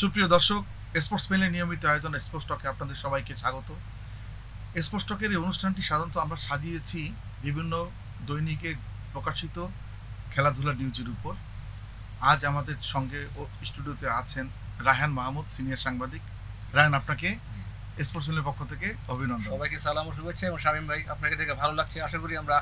সুপ্রিয় দর্শক স্পোর্টস মেলের নিয়মিত আয়োজন স্পোর্টস টকে আপনাদের সবাইকে স্বাগত। স্পোর্টস টকের এই অনুষ্ঠানটি সাধারণত আমরা সাজিয়েছি বিভিন্ন দৈনিকে প্রকাশিত খেলাধুলা নিউজের উপর। আজ আমাদের সঙ্গে স্টুডিওতে আছেন রায়হান মাহমুদ, সিনিয়র সাংবাদিক। রায়হান, আপনাকে স্পোর্টস মেলের পক্ষ থেকে অভিনন্দন। সবাইকে সালাম ও শুভেচ্ছা এবং শামীম ভাই, আপনাকে দেখে ভালো লাগছে। আশা করি আমরা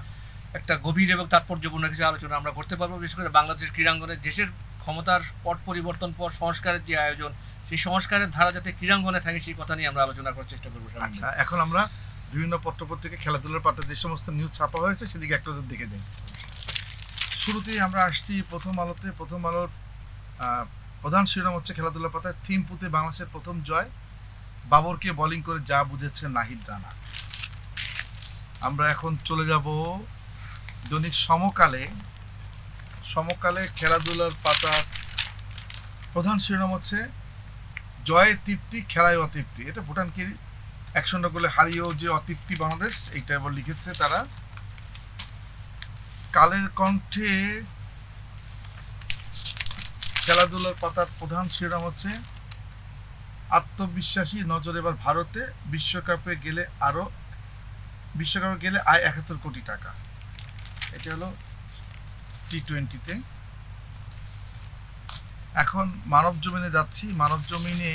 একটা গভীর এবং তাৎপর্যপূর্ণ কিছু আলোচনা আমরা করতে পারব। বিশেষ করে বাংলাদেশের ক্রীড়াঙ্গনে দেশের ক্ষমতার পট পরিবর্তন পর সংস্কারের যে আয়োজন, সেই সংস্কারের ধারা যাতে ক্রীড়াঙ্গনে থাকে, সেই কথা নিয়ে আমরা আলোচনা করার চেষ্টা করব আচ্ছা এখন আমরা বিভিন্ন পত্রপত্রিকা, খেলাধুলার পাতা যে সমস্ত নিউজ ছাপা হয়েছে, সেদিকে একটা দেখে যাই। শুরুতেই আমরা আসছি প্রথম আলোতে। প্রথম আলোর প্রধান শিরোনাম হচ্ছে খেলাধুলার পাতায় থিমপুতে বাংলাদেশের প্রথম জয়। বাবরকে বোলিং করে যা বুঝেছে নাহিদ রানা। আমরা এখন চলে যাব দৈনিক সমকালে সমকালে খেলাধুলার পাতা। প্রধান শিরোনাম হচ্ছে, জয়ে তৃপ্তি, খেলায় অতৃপ্তি। এটা ভুটানকে এক শূন্য গোলে হারিয়েও যে অতৃপ্তি বাংলাদেশ, এইটা এবার লিখেছে তারা। কালের কণ্ঠে খেলাধুলার পাতার প্রধান শিরোনাম হচ্ছে, আত্মবিশ্বাসী নজর এবার ভারতে, বিশ্বকাপে গেলে আরও, বিশ্বকাপে গেলে আয় একাত্তর কোটি টাকা। এটা হলো টি টোয়েন্টিতে এখন মানব জমিনে যাচ্ছি। মানব জমিনে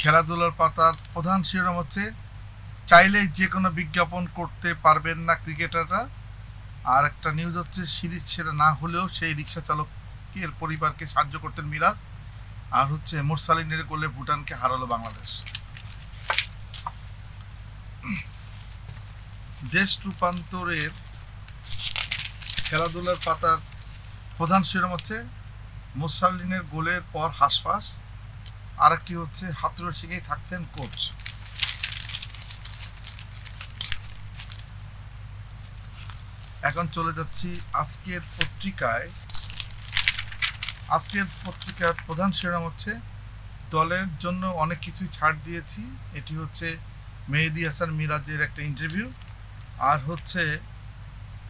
খেলাধুলার পাতার প্রধান শিরোনাম হচ্ছে, চাইলেই যে কোনো বিজ্ঞাপন করতে পারবেন না ক্রিকেটাররা। আর একটা নিউজ হচ্ছে, সিরিজ ছেড়ে না হলেও সেই রিক্সা চালকের পরিবারকে সাহায্য করতেন মিরাজ। আর হচ্ছে, মোরসালিনের গোলে ভুটানকে হারালো বাংলাদেশ। দেশ রূপান্তরের খেলাধুলার পাতার প্রধান শিরোনাম হচ্ছে মুসাল্লিনের গোলের পর হাসফাস। আরেকটি হচ্ছে হাতুড়ে শিখেই থাকছেন কোচ এখন চলে যাচ্ছি আজকের পত্রিকায়। আজকের পত্রিকার প্রধান শিরোনাম হচ্ছে দলের জন্য অনেক কিছুই ছাড় দিয়েছি। এটি হচ্ছে মেহেদি হাসান মিরাজের একটা ইন্টারভিউ আর হচ্ছে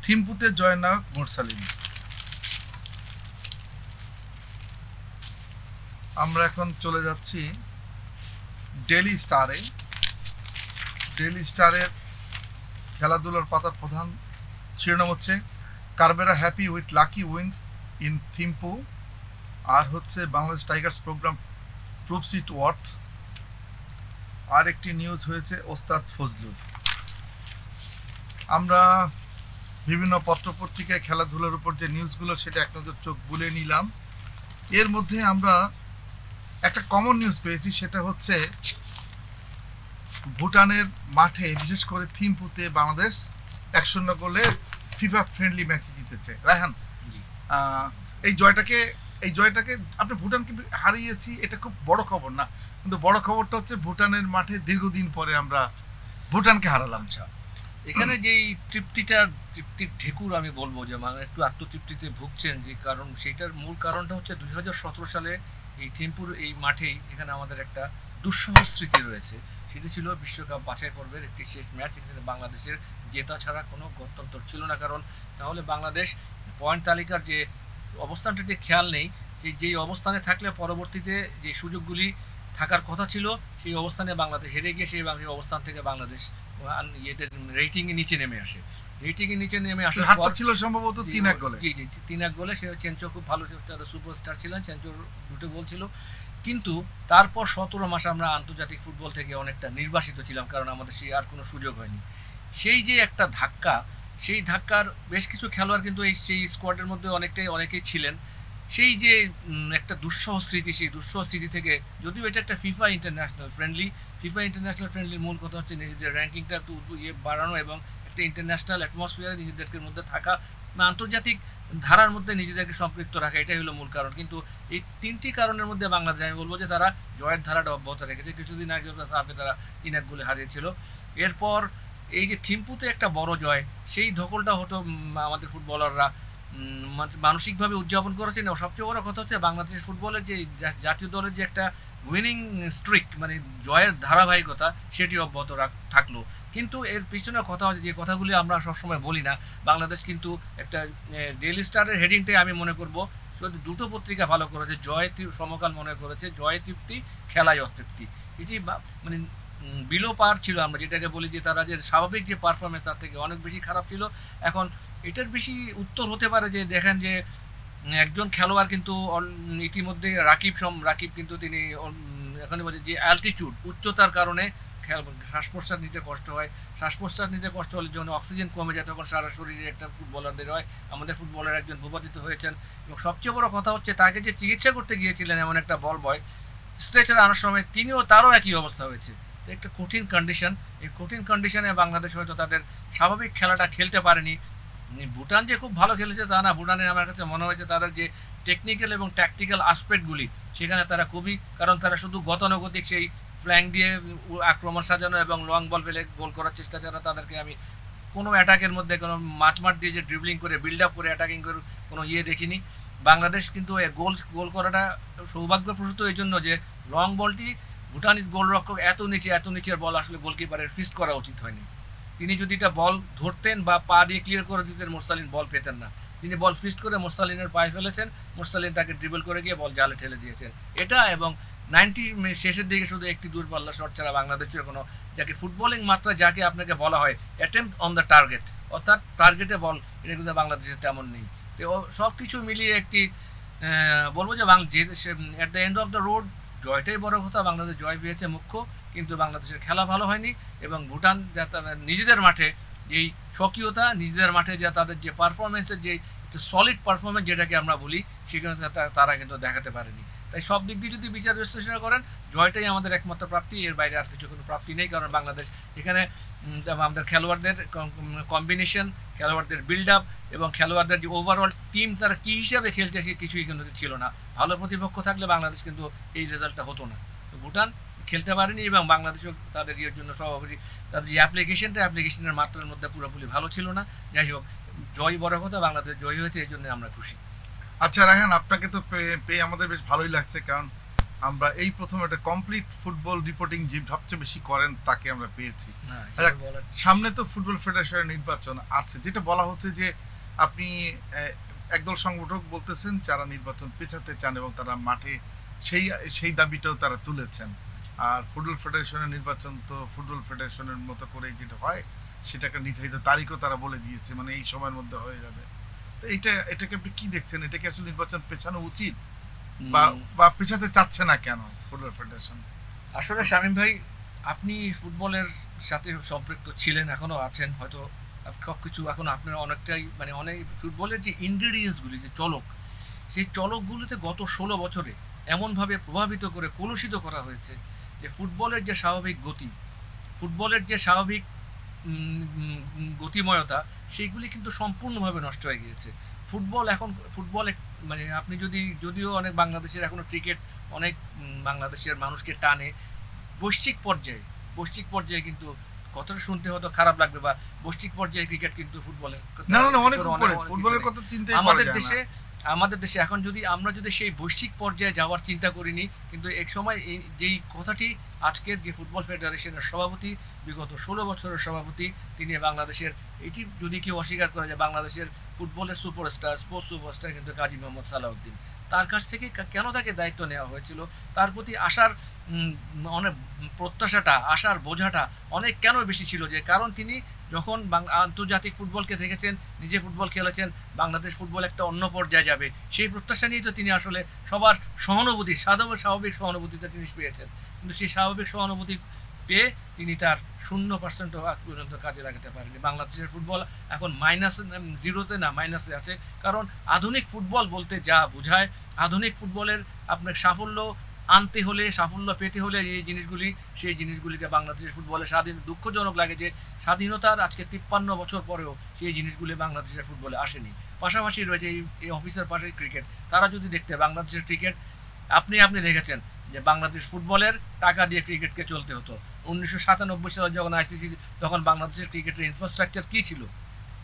থিম্পুতে জয়নায়ক মোরসালিন আমরা এখন চলে যাচ্ছি ডেলি স্টারে। ডেলি স্টারের খেলাধুলার পাতার প্রধান শিরোনাম হচ্ছে কারবেরা happy with lucky wins in Thimphu আর হচ্ছে Bangladesh Tigers program proves it worth. আর একটি নিউজ হয়েছে ওস্তাদ ফজলুল। আমরা বিভিন্ন পত্রপত্রিকায় খেলাধুলার উপর যে নিউজগুলো সেটা এক নজর চোখ বুলে নিলাম। এর মধ্যে আমরা একটা কমন নিউজ পেয়েছি সেটা হচ্ছে ভুটানের মাঠে বিশেষ করে থিম্পুতে বাংলাদেশ এক শূন্য গোলে ফিফা ফ্রেন্ডলি ম্যাচে জিতেছে। রায়হান এই জয়টাকে এই জয়টাকে আপনি ভুটানকে হারিয়েছি এটা খুব বড় খবর না। কিন্তু বড় খবরটা হচ্ছে ভুটানের মাঠে দীর্ঘদিন পরে আমরা ভুটানকে হারালাম আচ্ছা এখানে যেই তৃপ্তিটার তৃপ্তির ঢেকুর আমি বলব যে মানে একটু আত্মতৃপ্তিতে ভুগছেন যে কারণ সেটার মূল কারণটা হচ্ছে দুই হাজার সতেরো সালে এই থিম্পুর এই মাঠেই এখানে আমাদের একটা দুঃসহ স্মৃতি রয়েছে। সেটি ছিল বিশ্বকাপ বাছাই পর্বের একটি শেষ ম্যাচ। যেখানে বাংলাদেশের জেতা ছাড়া কোনো গত্যন্তর ছিল না কারণ তাহলে বাংলাদেশ পয়েন্ট তালিকার যে অবস্থানটিতে খেয়াল নেই, যে যেই অবস্থানে থাকলে পরবর্তীতে যে সুযোগগুলি থাকার কথা ছিল, সেই অবস্থানে বাংলাদেশ হেরে গিয়ে সেই অবস্থান থেকে বাংলাদেশ ইয়েদের রেটিংয়ে নিচে নেমে আসে। রেটিংয়ে নিচে নেমে আসার হারটা ছিল সম্ভবত তিন এক গোলে। জি জি জি, তিন এক গোলে সে চেঞ্চো খুব ভালো সুপারস্টার ছিলেন চেঞ্চোর দুটো গোল ছিল। কিন্তু তারপর সতেরো মাস আমরা আন্তর্জাতিক ফুটবল থেকে অনেকটা নির্বাসিত ছিলাম কারণ আমাদের সেই আর কোনো সুযোগ হয়নি। সেই যে একটা ধাক্কা সেই ধাক্কার বেশ কিছু খেলোয়াড় কিন্তু এই সেই স্কোয়াডের মধ্যে অনেকটাই অনেকেই ছিলেন। সেই যে একটা দুঃসহ স্মৃতি, সেই দুঃসহ স্মৃতি থেকে যদিও এটা একটা FIFA international friendly FIFA international ফ্রেন্ডলির মূল কথা হচ্ছে নিজেদের র্যাঙ্কিংটা একটু ইয়ে বাড়ানো এবং একটা ইন্টারন্যাশনাল অ্যাটমসফিয়ারে নিজেদেরকে মধ্যে থাকা বা আন্তর্জাতিক ধারার মধ্যে নিজেদেরকে সম্পৃক্ত রাখা, এটাই হলো মূল কারণ। কিন্তু এই তিনটি কারণের মধ্যে বাংলাদেশ, আমি বলব যে তারা জয়ের ধারাটা অব্যাহত রেখেছে। কিছুদিন আগে সাফে তারা তিন এক গোলে হারিয়েছিল। এরপর এই যে থিম্পুতে একটা বড় জয়, সেই ধকলটা হতো আমাদের ফুটবলাররা মান- মানসিকভাবে উদযাপন করেছেন। এবং সবচেয়ে বড় কথা হচ্ছে বাংলাদেশ ফুটবলের যে জাতীয় দলের যে একটা উইনিং স্ট্রিক মানে জয়ের ধারাবাহিকতা, সেটি অব্যাহত থাকল। কিন্তু এর পিছনে কথা হচ্ছে, যে কথাগুলি আমরা সবসময় বলি না, বাংলাদেশ কিন্তু একটা ডেইলি স্টারের হেডিংটাই আমি মনে করব দুটো পত্রিকা ভালো করেছে, জয় সমকাল মনে করেছে, জয় তৃপ্তি, খেলায় অতৃপ্তি। এটি মানে বিলো পার ছিল আমরা, যেটাকে বলি যে তারা যে স্বাভাবিক যে পারফরমেন্স তার থেকে অনেক বেশি খারাপ ছিল। এখন এটার বেশি উত্তর হতে পারে যে দেখেন যে একজন খেলোয়াড় কিন্তু ইতিমধ্যে রাকিব সম, রাকিব কিন্তু তিনি এখানে বলছে যে অ্যালটিটিউড উচ্চতার কারণে শ্বাস প্রশ্বাস নিতে কষ্ট হয়। শ্বাস প্রশ্বাস নিতে কষ্ট হলে যখন অক্সিজেন কমে যায় তখন সারা শরীরে একটা ফুটবলারদের হয়। আমাদের ফুটবলার একজন ভূপাতিত হয়েছেন। এবং সবচেয়ে বড় কথা হচ্ছে তাকে যে চিকিৎসা করতে গিয়েছিলেন এমন একটা বল বয় স্ট্রেচার আনার সময় তিনিও তারও একই অবস্থা হয়েছে। একটা কঠিন কন্ডিশন এই কঠিন কন্ডিশনে বাংলাদেশ হয়তো তাদের স্বাভাবিক খেলাটা খেলতে পারেনি। ভুটান যে খুব ভালো খেলেছে তা না ভুটানের আমার কাছে মনে হয়েছে তাদের যে টেকনিক্যাল এবং ট্যাকটিক্যাল আসপেক্টগুলি সেখানে তারা খুবই, কারণ তারা শুধু গতানুগতিক সেই ফ্ল্যাং দিয়ে আক্রমণ সাজানো এবং লং বল ফেলে গোল করার চেষ্টা ছাড়া তাদেরকে আমি কোনো অ্যাটাকের মধ্যে কোনো মাঝমাঠ দিয়ে যে ড্রিবলিং করে বিল্ড আপ করে অ্যাটাকিং করে কোনো ইয়ে দেখিনি। বাংলাদেশ কিন্তু গোল গোল করাটা সৌভাগ্যপ্রসূত এই জন্য যে লং বলটি ভুটানিজ গোলরক্ষক, এত নিচে, এত নিচের বল আসলে গোলকিপারের ফিস্ট করা উচিত হয়নি। তিনি যদি এটা বল ধরতেন বা পা দিয়ে ক্লিয়ার করে দিতেন, মোরসালিন বল পেতেন না। তিনি বল ফিস্ট করে মোরসালিনের পায়ে ফেলেছেন, মোরসালিন তাকে ড্রিবল করে গিয়ে বল জালে ঠেলে দিয়েছেন। এটা এবং নাইনটি শেষের দিকে শুধু একটি দূরপাল্লা শট ছাড়া বাংলাদেশের কোনো যাকে ফুটবলিং মাত্রা যাকে আপনাকে বলা হয় অ্যাটেম্প অন দ্য টার্গেট অর্থাৎ টার্গেটে বল এটা কিন্তু বাংলাদেশের তেমন নেই। তো সব কিছু মিলিয়ে একটি বলব যে বাং যে at the end of the road জয়টাই বড় কথা, বাংলাদেশ জয় পেয়েছে মুখ্য, কিন্তু বাংলাদেশের খেলা ভালো হয়নি এবং ভুটান যা তারা নিজেদের মাঠে যেই স্বকীয়তা, নিজেদের মাঠে যা তাদের যে পারফরমেন্সের যে সলিড পারফরমেন্স যেটাকে আমরা বলি, সেখানে তারা কিন্তু দেখাতে পারেনি। তাই সব দিক দিয়ে যদি বিচার বিশ্লেষণ করেন, জয়টাই আমাদের একমাত্র প্রাপ্তি, এর বাইরে আর কিছু কোনো প্রাপ্তি নেই, কারণ বাংলাদেশ এখানে আমাদের খেলোয়াড়দের কম্বিনেশন খেলোয়াড়দের বিল্ড আপ এবং খেলোয়াড়দের যে ওভারঅল টিম তারা কী হিসাবে খেলছে সে কিছুই কিন্তু ছিল না। ভালো প্রতিপক্ষ থাকলে বাংলাদেশ কিন্তু এই রেজাল্টটা হতো না। তো ভুটান খেলতে পারেনি এবং বাংলাদেশও তাদের ইয়ের জন্য সভাপতি, তাদের যে অ্যাপ্লিকেশনটা অ্যাপ্লিকেশনের মাত্রার মধ্যে পুরোপুরি ভালো ছিল না। যাই হোক, জয় বড় কথা, বাংলাদেশ জয় হয়েছে এই জন্য আমরা খুশি। আচ্ছা রায়হান আপনাকে তো পেয়ে আমাদের বেশ ভালোই লাগছে কারণ আমরা এই প্রথম একটা কমপ্লিট ফুটবল রিপোর্টিং যে সবচেয়ে বেশি করেন তাকে আমরা পেয়েছি। আচ্ছা, সামনে তো ফুটবল ফেডারেশনের নির্বাচন আছে যেটা বলা হচ্ছে যে আপনি একদল সংগঠক বলতেছেন যারা নির্বাচন পেছাতে চান এবং তারা মাঠে সেই সেই দাবিটাও তারা তুলেছেন। আর ফুটবল ফেডারেশনের নির্বাচন তো ফুটবল ফেডারেশনের মতো করেই যেটা হয় সেটাকে নির্ধারিত তারিখও তারা বলে দিয়েছে মানে এই সময়ের মধ্যে হয়ে যাবে। তো এইটা এটাকে আপনি কি দেখছেন? এটা কি আসলে নির্বাচন পেছানো উচিত? বা বা পেছাতে চাচ্ছে না কেন ফুটবল ফেডারেশন? আসলে শামীম ভাই আপনি ফুটবলের সাথে সম্পৃক্ত ছিলেন এখনও আছেন হয়তো সব কিছু এখন আপনারা অনেকটাই মানে অনেক ফুটবলের যে ইনগ্রিডিয়েন্টসগুলি যে চলক সেই চলকগুলিতে গত ষোলো বছরে এমনভাবে প্রভাবিত করে কলুষিত করা হয়েছে যে ফুটবলের যে স্বাভাবিক গতি ফুটবলের যে স্বাভাবিক গতিময়তা সেইগুলি কিন্তু সম্পূর্ণভাবে নষ্ট হয়ে গিয়েছে। ফুটবল এখন ফুটবল মানে আপনি যদি যদিও অনেক বাংলাদেশের এখনও ক্রিকেট অনেক বাংলাদেশের মানুষকে টানে বৈশ্বিক পর্যায়ে বৈশ্বিক পর্যায়ে কিন্তু কথাটা শুনতে হয়তো খারাপ লাগবে বা বৈশ্বিক পর্যায়ে ক্রিকেট কিন্তু ফুটবলের না না না অনেক অনেক- উপরে ফুটবলের কথা চিন্তাই করা আমাদের দেশে আমাদের দেশে এখন যদি আমরা যদি সেই বৈশ্বিক পর্যায়ে যাওয়ার চিন্তা করিনি কিন্তু এক সময় এই যেই কথাটি আজকের যে ফুটবল ফেডারেশনের সভাপতি, বিগত ষোলো বছরের সভাপতি, তিনি বাংলাদেশের এটি যদি কেউ অস্বীকার করে যে বাংলাদেশের ফুটবলের সুপারস্টার স্পোর্টস সুপারস্টার কিন্তু কাজী মোহাম্মদ সালাউদ্দিন। তার কাছ থেকে কেন তাকে দায়িত্ব নেওয়া হয়েছিল? তার প্রতি উম, অনেক প্রত্যাশাটা আসার বোঝাটা অনেক কেন বেশি ছিল যে কারণ তিনি যখন আন্তর্জাতিক ফুটবলকে দেখেছেন নিজে ফুটবল খেলেছেন বাংলাদেশ ফুটবল একটা অন্য পর্যায়ে যাবে সেই প্রত্যাশা নিয়েই তো তিনি আসলে সবার সহানুভূতি সাধারণ স্বাভাবিক সহানুভূতিটা তিনি পেয়েছেন। কিন্তু সেই স্বাভাবিক সহানুভূতি পেয়ে তিনি তার শূন্য পার্সেন্টও আগ পর্যন্ত কাজে লাগাতে পারেনি বাংলাদেশের ফুটবল এখন মাইনাস জিরোতে না মাইনাসে আছে। কারণ আধুনিক ফুটবল বলতে যা বোঝায়, আধুনিক ফুটবলের আপনার সাফল্য আনতে হলে, সাফল্য পেতে হলে এই জিনিসগুলি, সেই জিনিসগুলিকে বাংলাদেশের ফুটবলে স্বাধীন, দুঃখজনক লাগে যে স্বাধীনতার আজকে তিপ্পান্ন বছর পরেও সেই জিনিসগুলি বাংলাদেশের ফুটবলে আসেনি। পাশাপাশি রয়েছে এই এই অফিসের পাশে ক্রিকেট তারা যদি দেখতে বাংলাদেশের ক্রিকেট আপনি আপনি দেখেছেন যে বাংলাদেশ ফুটবলের টাকা দিয়ে ক্রিকেটকে চলতে হতো। উনিশশো সাতানব্বই সালে যখন আইসিসি তখন বাংলাদেশের ক্রিকেটের ইনফ্রাস্ট্রাকচার কী ছিল?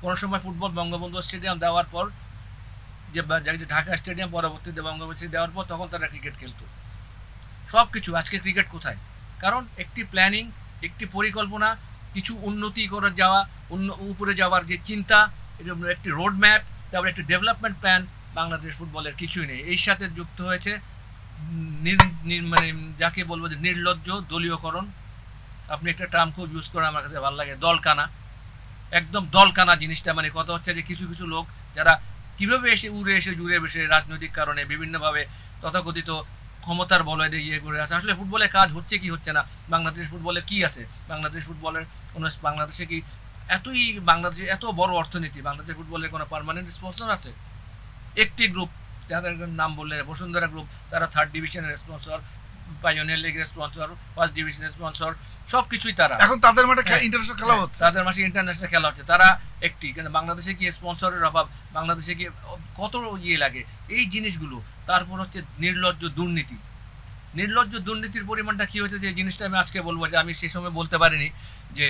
কোনো সময় ফুটবল বঙ্গবন্ধু স্টেডিয়াম দেওয়ার পর যে ঢাকা স্টেডিয়াম পরবর্তীতে বঙ্গবন্ধু দেওয়ার পর তখন তারা ক্রিকেট খেলতো। সব কিছু আজকে ক্রিকেট কোথায়? কারণ একটি প্ল্যানিং একটি পরিকল্পনা, কিছু উন্নতি করে যাওয়া উপরে যাওয়ার যে চিন্তা একটি রোড ম্যাপ তারপরে একটি ডেভেলপমেন্ট প্ল্যান বাংলাদেশ ফুটবলের কিছুই নেই। এই সাথে যুক্ত হয়েছে মানে যাকে বলব যে নির্লজ্জ দলীয়করণ আপনি একটা টার্ম খুব ইউজ করেন, আমার কাছে ভালো লাগে। দলকানা। একদম দলকানা জিনিসটা মানে কথা হচ্ছে যে কিছু কিছু লোক যারা কীভাবে এসে উড়ে এসে, জুড়ে বসে রাজনৈতিক কারণে বিভিন্নভাবে তথাকথিত ক্ষমতার বলয় ইয়ে করে আছে। আসলে ফুটবলে কাজ হচ্ছে কি হচ্ছে না? বাংলাদেশ ফুটবলে কি আছে? বাংলাদেশ ফুটবলের কোনো বাংলাদেশে কি এতই বাংলাদেশে এত বড় অর্থনীতি? বাংলাদেশ ফুটবলের কোনো পার্মানেন্ট স্পন্সর আছে? একটি গ্রুপ যাদের নাম বললে বসুন্ধরা গ্রুপ তারা থার্ড ডিভিশনের স্পন্সর পাইওনিয়ার লিগের স্পন্সর ফার্স্ট ডিভিশনের স্পন্সর সব কিছুই তারা। এখন তাদের মাঠে হ্যাঁ, ইন্টারন্যাশনাল খেলা হচ্ছে। তাদের মাসে ইন্টারন্যাশনাল খেলা হচ্ছে। তারা একটি কিন্তু বাংলাদেশে কি স্পন্সরের অভাব? বাংলাদেশে কি কত ইয়ে লাগে? এই জিনিসগুলো। তারপর হচ্ছে নির্লজ্জ দুর্নীতি। নির্লজ্জ দুর্নীতির পরিমাণটা কি হয়েছে যে জিনিসটা আমি আজকে বলব যে আমি সেই সময় বলতে পারিনি যে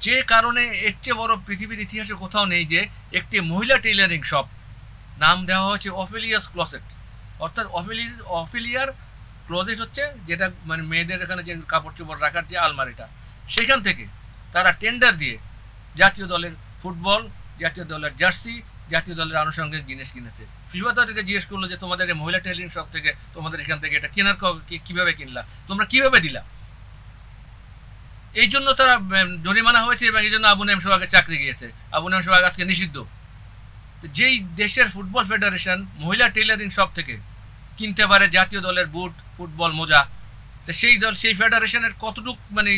যে কারণে এর চেয়ে বড় পৃথিবীর ইতিহাসে কোথাও নেই যে একটি মহিলা টেইলারিং শপ নাম দেওয়া হয়েছে অফিলিয়াস ক্লসেট অর্থাৎ অফিলি অফিলিয়ার ক্লোজেট হচ্ছে যেটা মানে মেয়েদের এখানে যে কাপড় চোপড় রাখার যে আলমারিটা, সেখান থেকে তারা টেন্ডার দিয়ে জাতীয় দলের ফুটবল, জাতীয় দলের জার্সি, জাতীয় দলের আনুষঙ্গিক জিনিস কিনেছে। ফিফা তাদেরকে জিজ্ঞেস করল যে, তোমাদের এই মহিলা টেলিং শপ থেকে তোমাদের এখান থেকে এটা কেনার কীভাবে কিনলা? তোমরা কীভাবে দিলা? এই জন্য তারা জরিমানা হয়েছে এবং এই জন্য আবু নাইম সোহাগের চাকরি গিয়েছে। আবু নাইম সোহাগ আজকে নিষিদ্ধ। যেই দেশের ফুটবল ফেডারেশন মহিলা টেইলারিং শপ থেকে কিনতে পারে জাতীয় দলের বুট ফুটবল মোজা। তো সেই দল সেই ফেডারেশনের কতটুক মানে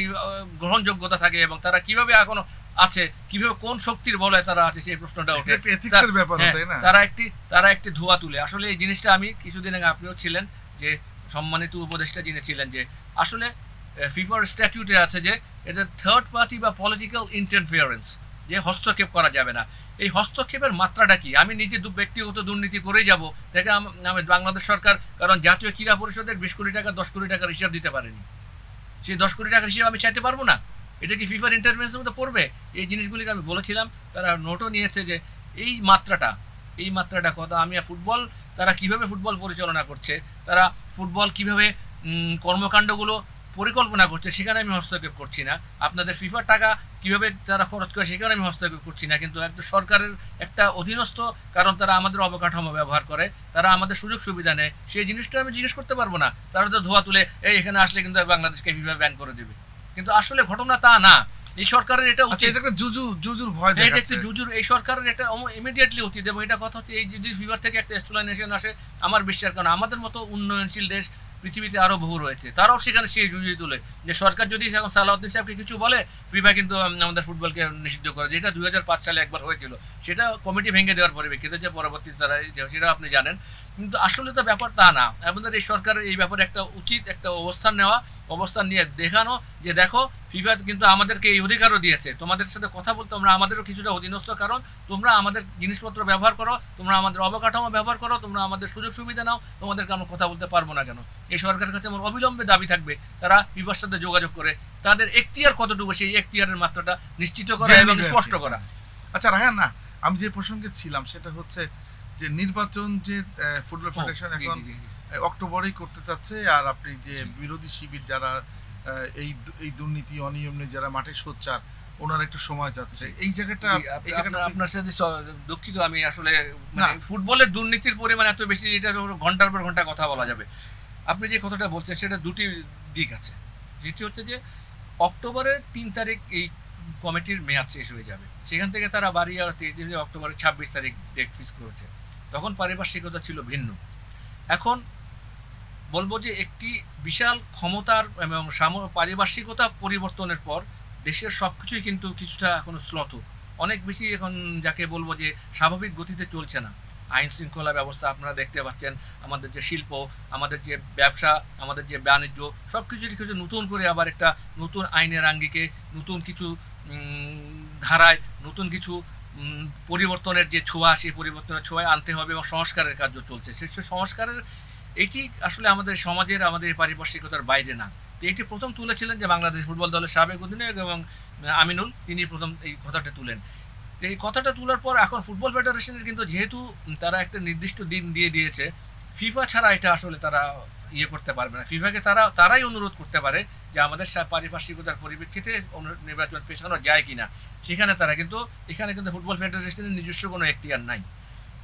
গ্রহণযোগ্যতা থাকে এবং তারা কীভাবে এখনও আছে কীভাবে কোন শক্তির বলয় তারা আছে সেই প্রশ্নটা ওঠে। হ্যাঁ, তারা একটি তারা একটি ধোয়া তুলে। আসলে এই জিনিসটা আমি কিছুদিন আগে আপনিও ছিলেন যে সম্মানিত উপদেষ্টা যিনি ছিলেন যে আসলে ফিফার স্ট্যাটিউটে আছে যে এটা থার্ড পার্টি বা পলিটিক্যাল ইন্টারফিয়ারেন্স যে হস্তক্ষেপ করা যাবে না। এই হস্তক্ষেপের মাত্রাটা কি? আমি নিজে দু- ব্যক্তিগত দুর্নীতি করেই যাব। দেখে আম- বাংলাদেশ সরকার, কারণ জাতীয় ক্রীড়া পরিষদের বিশ কোটি টাকা, দশ কোটি টাকার হিসাব দিতে পারেনি। সেই দশ কোটি টাকার হিসাব আমি চাইতে পারব না। এটা কি ফিফার ইন্টারভেন্সের মধ্যে পড়বে? এই জিনিসগুলিকে আমি বলেছিলাম, তারা নোটও নিয়েছে যে এই মাত্রাটা এই মাত্রাটা কথা। আমি ফুটবল, তারা কীভাবে ফুটবল পরিচালনা করছে? তারা ফুটবল কীভাবে কর্মকাণ্ডগুলো পরিকল্পনা করছে সেখানে আমি হস্তক্ষেপ করছি না। আপনাদের ফিফার টাকা কীভাবে তারা খরচ করে সেখানে আমি হস্তক্ষেপ করছি না। কিন্তু একটা সরকারের একটা অধীনস্থ কারণ তারা আমাদের অবকাঠামো ব্যবহার করে তারা আমাদের সুযোগ সুবিধা নেয় সেই জিনিসটা আমি জিজ্ঞেস করতে পারব না। তারা তো ধোয়া তুলে এই এখানে আসলে কিন্তু বাংলাদেশকে ফিফা ব্যান করে দেবে। কিন্তু আসলে ঘটনা তা না। এই সরকারের এটা আচ্ছা উচিত। এটা জুজু জুজুর ভয় এটা দেখাচ্ছে। জুজুর এই সরকারের এটা ইমিডিয়েটলি উচিত। এবং এটা কথা হচ্ছে এই যদি ফিভার থেকে একটা এক্সপ্লেনেশন আসে আমার বিশ্বাস কারণ আমাদের মতো উন্নয়নশীল দেশ পৃথিবীতে আরও বহু রয়েছে। তারাও সেখানে সেই জুজিয়ে তোলে। যে সরকার যদি এখন সালাউদ্দিন সাহেবকে কিছু বলে, ফিফা কিন্তু আমাদের ফুটবলকে নিষিদ্ধ করে। যেটা দুই হাজার পাঁচ সালে একবার হয়েছিল, সেটা কমিটি ভেঙে দেওয়ার পরিপ্রেক্ষিতে যে পরবর্তীতে তারা সেটা আপনি জানেন। কিন্তু আসলে তো ব্যাপার তা না। আমাদের এই সরকারের এই ব্যাপারে একটা উচিত একটা অবস্থান নেওয়া অবস্থান নিয়ে দেখানো যে দেখো ফিফা কিন্তু আমাদেরকে এই অধিকারও দিয়েছে। তোমাদের সাথে কথা বলতে আমরা আমাদেরও কিছুটা অধীনস্থ কারণ তোমরা আমাদের জিনিসপত্র ব্যবহার করো তোমরা আমাদের অবকাঠামো ব্যবহার করো তোমরা আমাদের সুযোগ সুবিধা নাও তোমাদেরকে আমরা কথা বলতে পারব না কেন? এই সরকারের কাছে আমার অবিলম্বে দাবি থাকবে তারা ফিফার সাথে যোগাযোগ করে তাদের এখতিয়ার কতটুকু সেই এখতিয়ারের মাত্রাটা নিশ্চিত করা এবং। স্পষ্ট করা। আচ্ছা রায়হান না আমি যে প্রসঙ্গে ছিলাম সেটা হচ্ছে যে নির্বাচন যে ফুটবল ফেডারেশন এখন অক্টোবরেই করতে চাচ্ছে আর আপনি যে বিরোধী শিবির যারা এই এই দুর্নীতি অনিয়ম নিয়ে যারা মাঠে সোচ্চার ওনার একটু সময় যাচ্ছে। এই জায়গাটা এই জায়গাটা আপনার- সাথে দুঃখিত আমি আসলে মানে ফুটবলের দুর্নীতির পরিমাণ এত বেশি এটা ঘণ্টার পর ঘণ্টা কথা বলা যাবে। আপনি যে কথাটা বলছেন সেটা দুটি দিক আছে। যেটি হচ্ছে যে অক্টোবরের তিন তারিখ এই কমিটির মেয়াদ শেষ হয়ে যাবে। সেখান থেকে তারা বাড়ি আর অক্টোবরের ছাব্বিশ তারিখ ডেট ফিক্স করেছে। তখন পারিপার্শ্বিকতা ছিল ভিন্ন। এখন বলব যে একটি বিশাল ক্ষমতার এবং পারিপার্শ্বিকতা পরিবর্তনের পর দেশের সব কিছুই কিন্তু কিছুটা এখন শ্লথ অনেক বেশি এখন যাকে বলব যে স্বাভাবিক গতিতে চলছে না। আইন শৃঙ্খলা ব্যবস্থা আপনারা দেখতে পাচ্ছেন, আমাদের যে শিল্প, আমাদের যে ব্যবসা, আমাদের যে বাণিজ্য সব কিছুর কিছু নতুন করে আবার একটা নতুন আইনের আঙ্গিকে, নতুন কিছু ধারায় নতুন কিছু পরিবর্তনের যে ছোঁয়া, সেই পরিবর্তনের ছোঁয়ায় আনতে হবে এবং সংস্কারের কার্য চলছে। সেই সংস্কারের এটি আসলে আমাদের সমাজের, আমাদের পারিপার্শ্বিকতার বাইরে না। তো এটি প্রথম তুলেছিলেন যে বাংলাদেশ ফুটবল দলের সাবেক অধিনায়ক এবং আমিনুল, তিনি প্রথম এই কথাটা তুলেন। তো এই কথাটা তোলার পর এখন ফুটবল ফেডারেশনের কিন্তু যেহেতু তারা একটা নির্দিষ্ট দিন দিয়ে দিয়েছে, ফিফা ছাড়া এটা আসলে তারা ইয়ে করতে পারবে না। ফিফাকে তারা তারাই অনুরোধ করতে পারে যে আমাদের পারিপার্শ্বিকতার পরিপ্রেক্ষিতে নির্বাচন পেছানো যায় কিনা। সেখানে তারা কিন্তু এখানে কিন্তু ফুটবল ফেডারেশনের নিজস্ব কোনো এখতিয়ার নাই।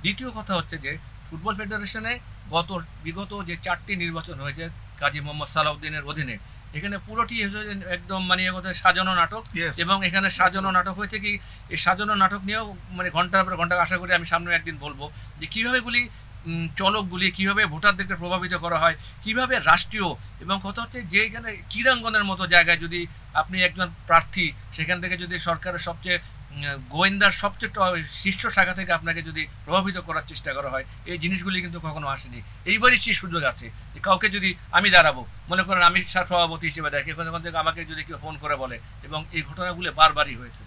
দ্বিতীয় কথা হচ্ছে যে ফুটবল ফেডারেশনে গত বিগত যে চারটি নির্বাচন হয়েছে কাজী মোহাম্মদ সালাউদ্দিনের অধীনে এখানে পুরোটি একদম মানে এ কথায় সাজানো নাটক। এবং এখানে সাজানো নাটক হয়েছে কি এই সাজানো নাটক নিয়েও মানে ঘণ্টার পর ঘণ্টা আশা করি আমি সামনে একদিন বলব যে কীভাবে গুলি উম, চলকগুলি কীভাবে ভোটারদেরকে প্রভাবিত করা হয়, কীভাবে রাষ্ট্রীয় এবং কথা হচ্ছে যে এখানে ক্রীড়াঙ্গনের মতো জায়গায় যদি আপনি একজন প্রার্থী, সেখান থেকে যদি সরকারের সবচেয়ে গোয়েন্দার সবচেয়ে শীর্ষ শাখা থেকে আপনাকে যদি প্রভাবিত করার চেষ্টা করা হয়, এই জিনিসগুলি কিন্তু কখনো আসেনি। এইবারই সেই সুযোগ আছে যে কাউকে যদি আমি দাঁড়াবো, মনে করেন আমি সভাপতি হিসেবে দেখি এখন ওখান থেকে আমাকে যদি কেউ ফোন করে বলে এবং এই ঘটনাগুলো বারবারই হয়েছে।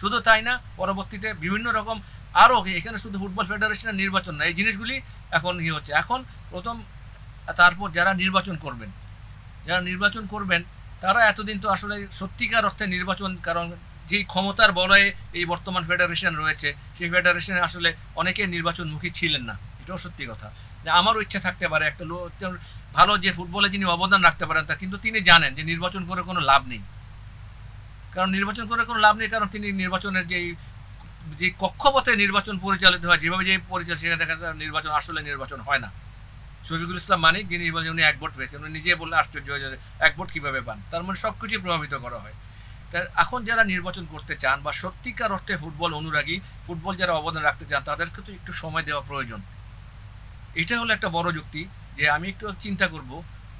শুধু তাই না, পরবর্তীতে বিভিন্ন রকম আরও এখানে শুধু ফুটবল ফেডারেশনের নির্বাচন না, এই জিনিসগুলি এখন ইয়ে হচ্ছে। এখন প্রথম, তারপর যারা নির্বাচন করবেন, যারা নির্বাচন করবেন, তারা এতদিন তো আসলে সত্যিকার অর্থে নির্বাচন, কারণ যেই ক্ষমতার বলয়ে এই বর্তমান ফেডারেশন রয়েছে, সেই ফেডারেশনে আসলে অনেকে নির্বাচনমুখী ছিলেন না। এটাও সত্যি কথা। যে আমারও ইচ্ছা থাকতে পারে একটা ভালো যে ফুটবলে যিনি অবদান রাখতে পারেন, তা কিন্তু তিনি জানেন যে নির্বাচন করে কোনো লাভ নেই। কারণ নির্বাচন করে কোনো লাভ নেই, কারণ তিনি নির্বাচনের যেই যে কক্ষপথে নির্বাচন পরিচালিত হয় যেভাবে যে পরিচালিত সেখানে দেখা যায় নির্বাচন আসলে নির্বাচন হয় না। শফিকুল ইসলাম মানিক যিনি বলেন উনি এক ভোট পেয়েছেন উনি নিজে বললেন আশ্চর্য হয়ে যায়, এক ভোট কীভাবে পান? তার মানে সব কিছুই প্রভাবিত করা হয়। তা এখন যারা নির্বাচন করতে চান বা সত্যিকার অর্থে ফুটবল অনুরাগী ফুটবল যারা অবদান রাখতে চান তাদেরকে তো একটু সময় দেওয়া প্রয়োজন। এটা হলো একটা বড় যুক্তি যে আমি একটু চিন্তা করব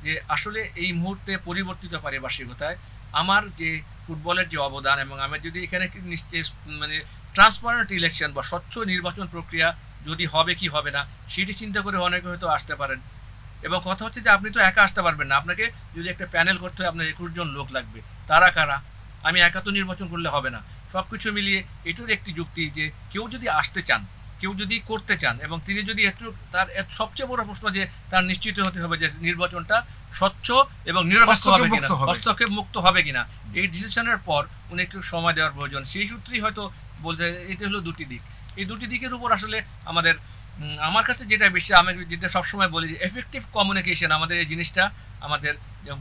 যে আসলে এই মুহূর্তে পরিবর্তিত পারিপার্শ্বিকতায় আমার যে ফুটবলের যে অবদান এবং আমি যদি এখানে মানে ট্রান্সপারেন্ট ইলেকশন বা স্বচ্ছ নির্বাচন প্রক্রিয়া যদি হবে কি হবে না, সেটি চিন্তা করে অনেকে হয়তো আসতে পারেন। এবং কথা হচ্ছে যে আপনি তো একা আসতে পারবেন না। আপনাকে যদি একটা প্যানেল করতে হয়, আপনার একুশ জন লোক লাগবে। তারা কারা? আমি একা তো নির্বাচন করলে হবে না। সব কিছু মিলিয়ে এটার একটি যুক্তি যে কেউ যদি আসতে চান কেউ যদি করতে চান এবং তিনি যদি একটু তার সবচেয়ে বড় প্রশ্ন যে তার নিশ্চিত হতে হবে যে নির্বাচনটা স্বচ্ছ এবং নিরপেক্ষ হবে কিনা হস্তক্ষেপ মুক্ত হবে কিনা এই ডিসিশনের পর উনি একটু সময় দেওয়ার প্রয়োজন। সেই সূত্রেই হয়তো বলছে এটা হলো দুটি দিক। এই দুটি দিকের উপর আসলে আমাদের আমার কাছে যেটা বেশি আমি যেটা সবসময় বলি যে এফেক্টিভ কমিউনিকেশন আমাদের এই জিনিসটা আমাদের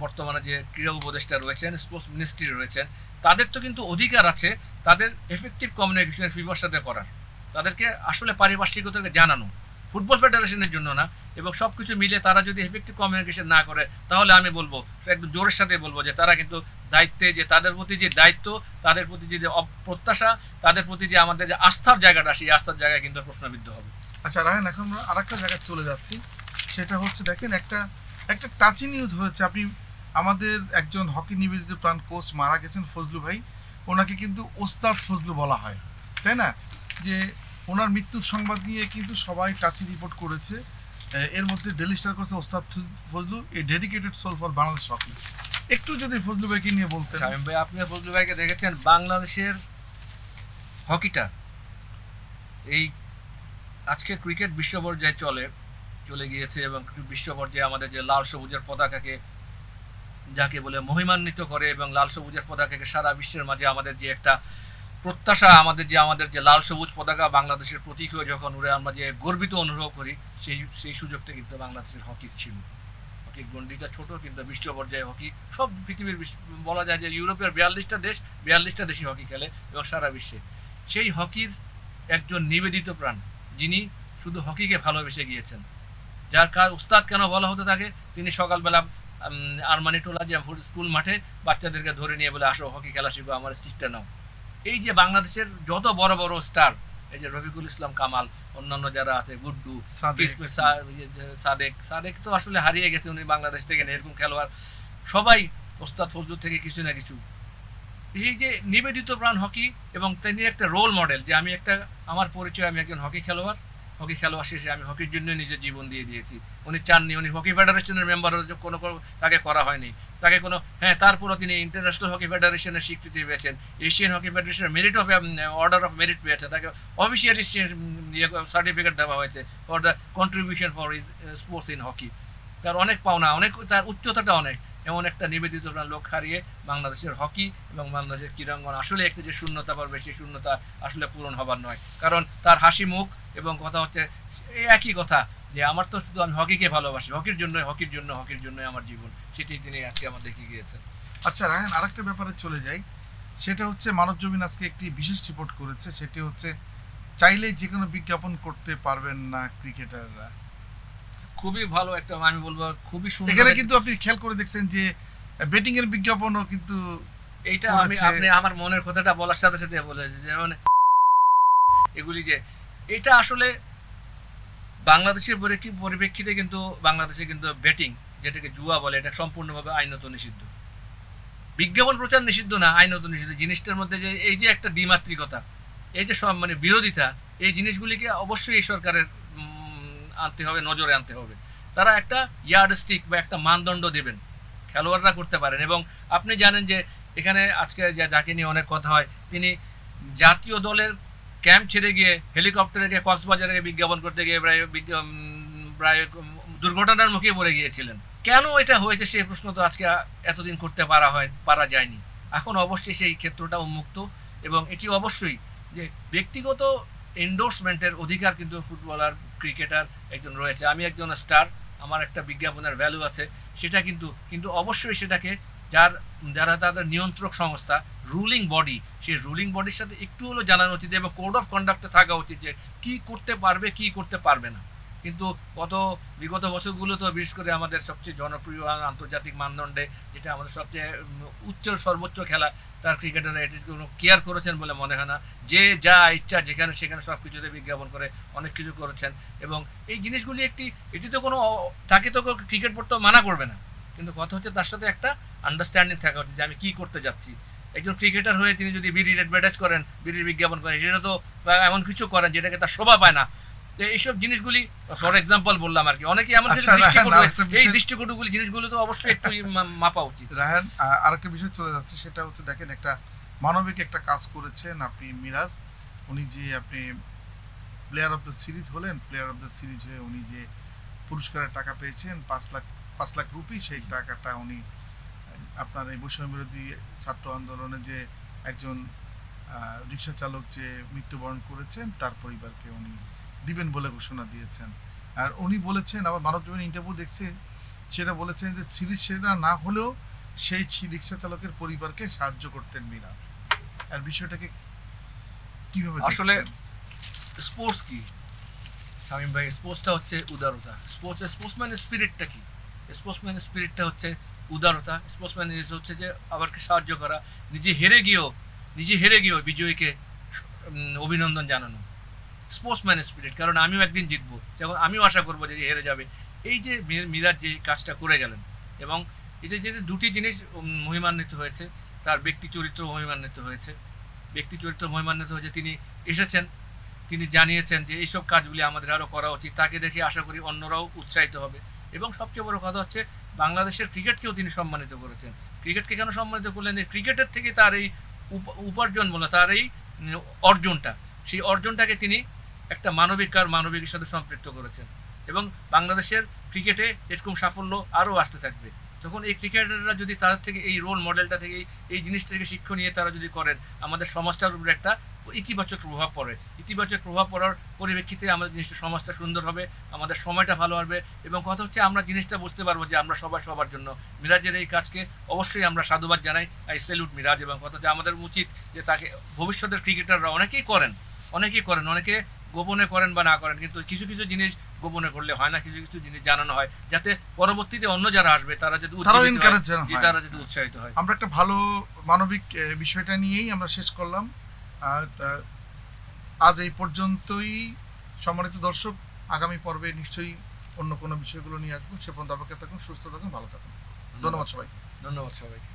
বর্তমানে যে ক্রীড়া উপদেষ্টা রয়েছেন স্পোর্টস মিনিস্ট্রি রয়েছেন তাদের তো কিন্তু অধিকার আছে তাদের এফেক্টিভ কমিউনিকেশন ফিফার সাথে করার। তাদেরকে আসলে পারিপার্শ্বিকতাকে জানানো। ফুটবল ফেডারেশনের জন্য না, এবং সব কিছু মিলে তারা যদি এফেক্টিভ কমিউনিকেশন না করে, তাহলে আমি বলব একটু জোরের সাথে বলব যে তারা কিন্তু দায়িত্বে যে তাদের প্রতি যে দায়িত্ব, তাদের প্রতি যে প্রত্যাশা, তাদের প্রতি যে আমাদের যে আস্থার জায়গাটা, সেই আস্থার জায়গায় কিন্তু প্রশ্নবিদ্ধ হবে। আচ্ছা রায়ন এখন আমরা আরেকটা জায়গায় চলে যাচ্ছি। সেটা হচ্ছে, দেখেন, একটা একটা টাচি নিউজ হয়েছে। আপনি, আমাদের একজন হকি নিবেদিত প্রাণ কোচ মারা গেছেন ফজলু ভাই। ওনাকে কিন্তু ওস্তাদ ফজলু বলা হয়। তাই না? যে ওনার মৃত্যুর সংবাদ নিয়ে কিন্তু সবাই টাচি রিপোর্ট করেছে। এর মধ্যে ডেলি স্টার করেছে ওস্তাদ ফজলু এই dedicated soul for Bangladesh hockey একটু যদি ফজলু ভাইকে নিয়ে বলতেন। শামীম ভাই আপনি ফজলু ভাইকে দেখেছেন, বাংলাদেশের হকিটা। এই আজকে ক্রিকেট বিশ্ব পর্যায়ে চলে চলে গিয়েছে এবং বিশ্ব পর্যায়ে আমাদের যে লাল সবুজের পতাকাকে যাকে বলে মহিমান্বিত করে এবং লাল সবুজের পতাকাকে সারা বিশ্বের মাঝে আমাদের যে একটা প্রত্যাশা আমাদের যে আমাদের যে লাল সবুজ পতাকা বাংলাদেশের প্রতীক হয়ে যখন উড়ে আমরা যে গর্বিত অনুভব করি, সেই সেই সুযোগটা কিন্তু বাংলাদেশের হকির ছিল। হকির গন্ডিটা ছোট, কিন্তু বিশ্ব পর্যায়ে হকি, সব পৃথিবীর বলা যায় যে ইউরোপের বিয়াল্লিশটা দেশ, বিয়াল্লিশটা দেশই হকি খেলে এবং সারা বিশ্বে। সেই হকির একজন নিবেদিত প্রাণ, যিনি শুধু হকিকে ভালোবেসে গিয়েছেন। যার কাজ উস্তাদ কেন বলা হতে থাকে? তিনি সকালবেলা আরমানি টোলা যে স্কুল মাঠে বাচ্চাদেরকে ধরে নিয়ে বলে, আসো হকি খেলা শিখো, আমার স্টিকটা নাও। এই যে বাংলাদেশের যত বড় বড় স্টার এই যে রফিকুল ইসলাম কামাল অন্যান্য যারা আছে গুড্ডু সাদেক। সাদেক তো আসলে হারিয়ে গেছে উনি বাংলাদেশ থেকে এরকম খেলোয়াড়। সবাই ওস্তাদ ফজলুর থেকে কিছু না কিছু। এই যে নিবেদিত প্রাণ হকি এবং তিনি একটা রোল মডেল যে আমি একটা আমার পরিচয় আমি একজন হকি খেলোয়াড়। হকি খেলোয়াড় শেষে আমি হকির জন্য নিজের জীবন দিয়ে দিয়েছি। উনি চাননি, উনি হকি ফেডারেশনের মেম্বার কোনো তাকে করা হয়নি। তাকে কোনো হ্যাঁ তারপরও তিনি ইন্টারন্যাশনাল হকি ফেডারেশনের স্বীকৃতি পেয়েছেন। এশিয়ান হকি ফেডারেশনের merit of order of merit পেয়েছেন। তাকে অফিসিয়ালি সার্টিফিকেট দেওয়া হয়েছে for the contribution for is sports in hockey তার অনেক পাওনা, অনেক, তার উচ্চতাটা অনেক। এমন একটা নিবেদিত লোক হারিয়ে বাংলাদেশের হকি এবং বাংলাদেশের ক্রীড়াঙ্গন আসলে একটা যে শূন্যতা পারবে সেই শূন্যতা আসলে পূরণ হবার নয়। কারণ তার হাসি মুখ এবং কথা হচ্ছে একই কথা যে আমার তো শুধু আমি হকিকে ভালোবাসি, হকির জন্য হকির জন্য, হকির জন্যই আমার জীবন। সেটি তিনি আজকে আমার দেখে গিয়েছেন। আচ্ছা রায়ন আরেকটা ব্যাপারে চলে যাই। সেটা হচ্ছে মানব জমিন আজকে একটি বিশেষ রিপোর্ট করেছে। সেটি হচ্ছে, চাইলেই যে কোনো বিজ্ঞাপন করতে পারবেন না ক্রিকেটাররা। খুবই ভালো একটা আমি বলব খুবই সুন্দর এখানে কিন্তু আপনি খেয়াল করে দেখছেন যে বেটিং এর বিজ্ঞাপনও কিন্তু এইটা আমি আপনি আমার মনের কথাটা বলার সাথে সাথে বলেছি যেমন এগুলি যে এটা আসলে বাংলাদেশের পরি- পরিপ্রেক্ষিতে কিন্তু বাংলাদেশে কিন্তু ব্যাটিং যেটাকে জুয়া বলে এটা সম্পূর্ণভাবে আইনত নিষিদ্ধ। বিজ্ঞাপন প্রচার নিষিদ্ধ না আইনত নিষিদ্ধ। জিনিসটার মধ্যে যে এই যে একটা দ্বিমাত্রিকতা এই যে সব মানে বিরোধিতা এই জিনিসগুলিকে অবশ্যই এই সরকারের আনতে হবে, নজরে আনতে হবে। তারা একটা ইয়ার্ড স্টিক বা একটা মানদণ্ড দেবেন। খেলোয়াড়রা করতে পারেন এবং আপনি জানেন যে এখানে আজকে যাকে নিয়ে অনেক কথা হয়, তিনি জাতীয় দলের ক্যাম্প ছেড়ে গিয়ে হেলিকপ্টারে গিয়ে কক্সবাজারে বিজ্ঞাপন করতে গিয়ে প্রায় প্রায় দুর্ঘটনার মুখে পড়ে গিয়েছিলেন। কেন এটা হয়েছে সেই প্রশ্ন তো আজকে এতদিন করতে পারা হয়, পারা যায়নি। এখন অবশ্যই সেই ক্ষেত্রটা উন্মুক্ত এবং এটি অবশ্যই যে ব্যক্তিগত এন্ডোর্সমেন্টের অধিকার কিন্তু ফুটবলার ক্রিকেটার একজন রয়েছে। আমি একজন স্টার আমার একটা বিজ্ঞাপনের ভ্যালু আছে, সেটা কিন্তু কিন্তু অবশ্যই সেটাকে যার, যারা তাদের নিয়ন্ত্রক সংস্থা রুলিং বডি সেই রুলিং বডির সাথে একটু হলেও জানানো উচিত এবং কোড অফ কন্ডাক্টে থাকা উচিত যে কী করতে পারবে, কি করতে পারবে না। কিন্তু গত বিগত বছরগুলো তো বিশেষ করে আমাদের সবচেয়ে জনপ্রিয় আন্তর্জাতিক মানদণ্ডে যেটা আমাদের সবচেয়ে উচ্চ সর্বোচ্চ খেলা, তার ক্রিকেটাররা এটি কোনো কেয়ার করেছেন বলে মনে হয় না। যে যা ইচ্ছা যেখানে সেখানে সব কিছুতে বিজ্ঞাপন করে অনেক কিছু করেছেন এবং এই জিনিসগুলি একটি, এটি তো কোনো, তাকে তো ক্রিকেট পড়তে মানা করবে না। কিন্তু কথা হচ্ছে তার সাথে একটা আন্ডারস্ট্যান্ডিং থাকা উচিত যে আমি কি করতে যাচ্ছি। একজন ক্রিকেটার হয়ে তিনি যদি বিড়ির অ্যাডভার্টাইজ করেন, বিড়ির বিজ্ঞাপন করেন, সেটা তো এমন কিছু করেন যেটাকে তার শোভা পায় না। তো এইসব জিনিসগুলি ফর এক্সাম্পল বললাম আর কি অনেকে এমন আচ্ছা, এই দৃষ্টিকটুগুলি জিনিসগুলো তো অবশ্যই একটু মাপা উচিত। রায়হান আহ, আরেকটা বিষয় চলে যাচ্ছে সেটা হচ্ছে দেখেন একটা মানবিক একটা কাজ করেছেন আপনি মিরাজ। উনি যে আপনি প্লেয়ার অফ দ্য সিরিজ হলেন প্লেয়ার অফ দ্য সিরিজ হয়ে উনি যে পুরস্কারের টাকা পেয়েছেন পাঁচ লাখ পাঁচ লাখ রুপি সেই টাকাটা উনি আপনার এই বৈষম্য বিরোধী ছাত্র আন্দোলনে যে একজন রিক্সা চালক যে মৃত্যুবরণ করেছেন তার পরিবারকে উনি দিবেন বলে ঘোষণা দিয়েছেন। আর উনি বলেছেন, আবার মানব জীবন ইন্টারভিউ দেখছে, সেটা বলেছেন যে সিরিজ সেরা না হলেও সেই রিক্সা চালকের পরিবারকে সাহায্য করতেন মিরাজ। আর বিষয়টাকে কীভাবে আসলে স্পোর্টস কি? শামীম ভাই স্পোর্টসটা হচ্ছে উদারতা। স্পোর্টস স্পোর্টসম্যান স্পিরিটটা কি? স্পোর্টসম্যান স্পিরিটটা হচ্ছে উদারতা। স্পোর্টসম্যান হচ্ছে যে আবারকে সাহায্য করা, নিজে হেরে গিয়েও, নিজে হেরে গিয়েও বিজয়ীকে অভিনন্দন জানানো। স্পোর্টসম্যান স্পিরিট কারণ আমিও একদিন জিতবো। যেমন আমিও আশা করব যে হেরে যাবে। এই যে মিরাজ যে কাজটা করে গেলেন, এবং এটা যে দুটি জিনিস মহিমান্বিত হয়েছে, তার ব্যক্তি চরিত্র মহিমান্বিত হয়েছে। ব্যক্তি চরিত্র মহিমান্বিত হয়েছে, তিনি এসেছেন, তিনি জানিয়েছেন যে এইসব কাজগুলি আমাদের আরও করা উচিত। তাকে দেখে আশা করি অন্যরাও উৎসাহিত হবে। এবং সবচেয়ে বড় কথা হচ্ছে, বাংলাদেশের ক্রিকেটকেও তিনি সম্মানিত করেছেন। ক্রিকেটকে কেন সম্মানিত করলেন? যে ক্রিকেটের থেকে তার এই উপার্জন বলে, তার এই অর্জনটা, সেই অর্জনটাকে তিনি একটা মানবিক আর মানবিকের সাথে সম্পৃক্ত করেছেন। এবং বাংলাদেশের ক্রিকেটে এরকম সাফল্য আরও আসতে থাকবে। তখন এই ক্রিকেটাররা যদি তাদের থেকে এই রোল মডেলটা থেকে, এই- জিনিস থেকে শিক্ষা নিয়ে তারা যদি করেন, আমাদের সমাজটার উপরে একটা ইতিবাচক প্রভাব পড়ে। ইতিবাচক প্রভাব পড়ার পরিপ্রেক্ষিতে আমাদের জিনিসটা সমাজটা সুন্দর হবে, আমাদের সময়টা ভালো হবে এবং কথা হচ্ছে আমরা জিনিসটা বুঝতে পারব যে আমরা সবাই সবার জন্য মিরাজের এই কাজকে অবশ্যই আমরা সাধুবাদ জানাই। আই সেলুট মিরাজ এবং কথা হচ্ছে আমাদের উচিত যে তাকে ভবিষ্যতের ক্রিকেটাররা অনেকেই করেন অনেকেই করেন, অনেকে গোপনে করেন বা না করেন কিন্তু কিছু কিছু জিনিস গোপনে করলে হয় না কিছু কিছু জিনিস জানানো হয় যাতে পরবর্তীতে অন্য যারা আসবে তারা যাতে তারাও উজ্জীবিত encourage যেন যে হয়। তারা যাতে উৎসাহিত হয়। আমরা একটা ভালো মানবিক বিষয়টা নিয়েই আমরা শেষ করলাম। আজ এই পর্যন্তই। সম্মানিত দর্শক আগামী পর্বে নিশ্চয়ই অন্য কোনো বিষয়গুলো নিয়ে আসব। সে পর্যন্ত অপেক্ষা থাকুন সুস্থ থাকুন ভালো থাকুন। ধন্যবাদ সবাই ধন্যবাদ সবাইকে।